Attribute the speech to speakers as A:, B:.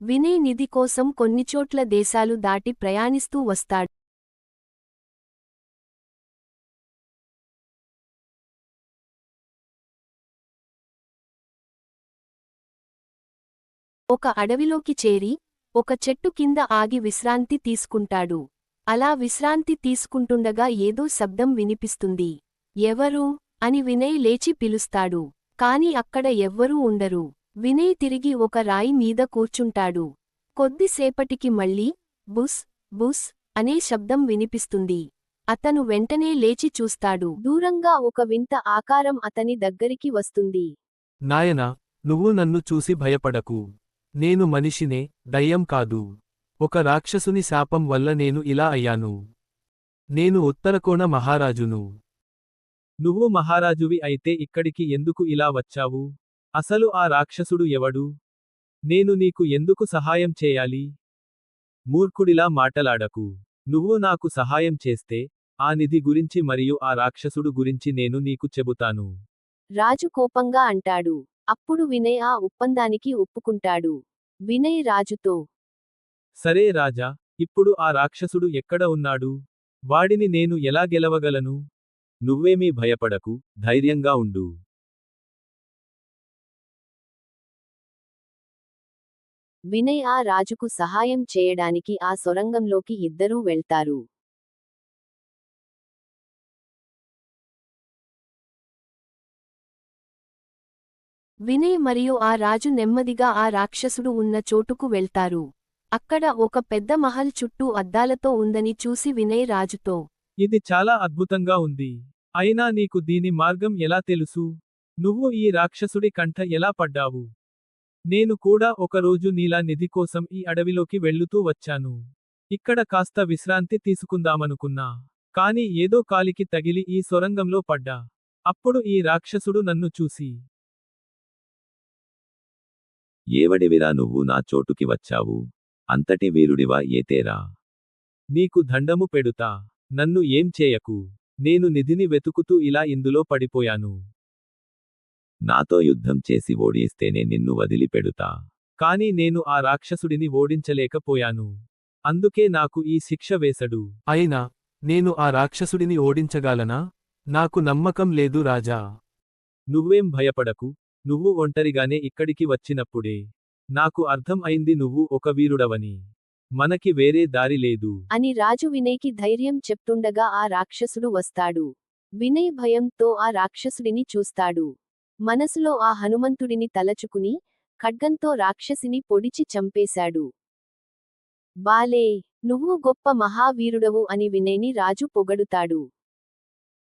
A: వినయ్ నిధి కోసం కొన్నిచోట్ల దేశాలు దాటి ప్రయాణిస్తూ వస్తాడు. ఒక అడవిలోకి చేరి ఒక చెట్టు కింద ఆగి విశ్రాంతి తీసుకుంటాడు. అలా విశ్రాంతి తీసుకుంటుండగా ఏదో శబ్దం వినిపిస్తుంది. ఎవరు? అని వినయ్ లేచి పిలుస్తాడు. కాని అక్కడ ఎవ్వరూ ఉండరు. వినయ్ తిరిగి ఒక రాయి మీద కూర్చుంటాడు. కొద్దిసేపటికి మళ్ళీ బుస్ బుస్ అనే శబ్దం వినిపిస్తుంది. అతను వెంటనే లేచి చూస్తాడు. దూరంగా ఒక వింత ఆకారం అతని దగ్గరికి వస్తుంది.
B: నాయనా నువ్వు నన్ను చూసి భయపడకు. నేను మనిషినే దయ్యం కాదు. ఒక రాక్షసుని శాపం వల్ల నేను ఇలా అయ్యాను. నేను ఉత్తరకోణ మహారాజును. నువ్వు మహారాజువి అయితే ఇక్కడికి ఎందుకు ఇలా వచ్చావు? అసలు ఆ రాక్షసుడు ఎవడు? నేను నీకు ఎందుకు సహాయం చేయాలి? మూర్ఖుడిలా మాటలాడకు. నువ్వు నాకు సహాయం చేస్తే ఆ నిధి గురించి మరియు ఆ రాక్షసుడు గురించి నేను నీకు చెబుతాను.
A: రాజు కోపంగా అంటాడు. అప్పుడు వినయ్ ఆ ఒప్పందానికి ఒప్పుకుంటాడు. వినయ్ రాజుతో
B: సరే రాజా ఇప్పుడు ఆ రాక్షసుడు ఎక్కడ ఉన్నాడు? వాడిని నేను ఎలా గెలవగలను? నువ్వేమీ భయపడకు ధైర్యంగా ఉండు.
A: వినయ్ ఆ రాజుకు సహాయం చేయడానికి ఆ సొరంగంలోకి ఇద్దరూ వెళ్తారు. వినయ్ మరియు ఆ రాజు నెమ్మదిగా ఆ రాక్షసుడు ఉన్న చోటుకు వెళ్తారు. అక్కడ ఒక పెద్ద మహల్ చుట్టూ అద్దాలతో ఉందని చూసి వినయ్ రాజుతో
B: ఇది చాలా అద్భుతంగా ఉంది. అయినా నీకు దీని మార్గం ఎలా తెలుసు? నువ్వు ఈ రాక్షసుడి కంఠ ఎలా పడ్డావు? నేను కూడా ఒకరోజు నీలా నిధి కోసం ఈ అడవిలోకి వెళ్ళుతూ వచ్చాను. ఇక్కడ కాస్త విశ్రాంతి తీసుకుందామనుకున్నా. కాని ఏదో కాలికి తగిలి ఈ సొరంగంలో పడ్డా. అప్పుడు ఈ రాక్షసుడు నన్ను చూసి
C: ఏవడివిరా నువ్వు నా చోటుకి వచ్చావు? అంతటి వీరుడివా ఏతేరా
B: నీకు దండము పెడుతా. నన్ను ఏం చేయకు? నేను నిధిని వెతుకుతూ ఇలా ఇందులో పడిపోయాను.
C: నాతో యుద్ధం చేసి ఓడిస్తేనే నిన్ను వదిలిపెడుతా.
B: కాని నేను ఆ రాక్షసుడిని ఓడించలేకపోయాను. అందుకే నాకు ఈ శిక్ష వేసడు. అయినా నేను ఆ రాక్షసుడిని ఓడించగలనా? నాకు నమ్మకం లేదు రాజా. నువ్వేం భయపడకు. నువ్వు ఒంటరిగానే ఇక్కడికి వచ్చినప్పుడే. నాకు అర్థం అయింది నువ్వు ఒక వీరుడవని. మనకి వేరే దారి లేదు.
A: అని రాజు వినయ్కి ధైర్యం చెప్తుండగా ఆ రాక్షసుడు వస్తాడు. వినయ్ భయంతో ఆ రాక్షసుడిని చూస్తాడు. మనసులో ఆ హనుమంతుడిని తలచుకుని ఖడ్గంతో రాక్షసిని పొడిచి చంపేశాడు. బాలే నువ్వు గొప్ప మహావీరుడవు అని వినయని రాజు పొగడుతాడు.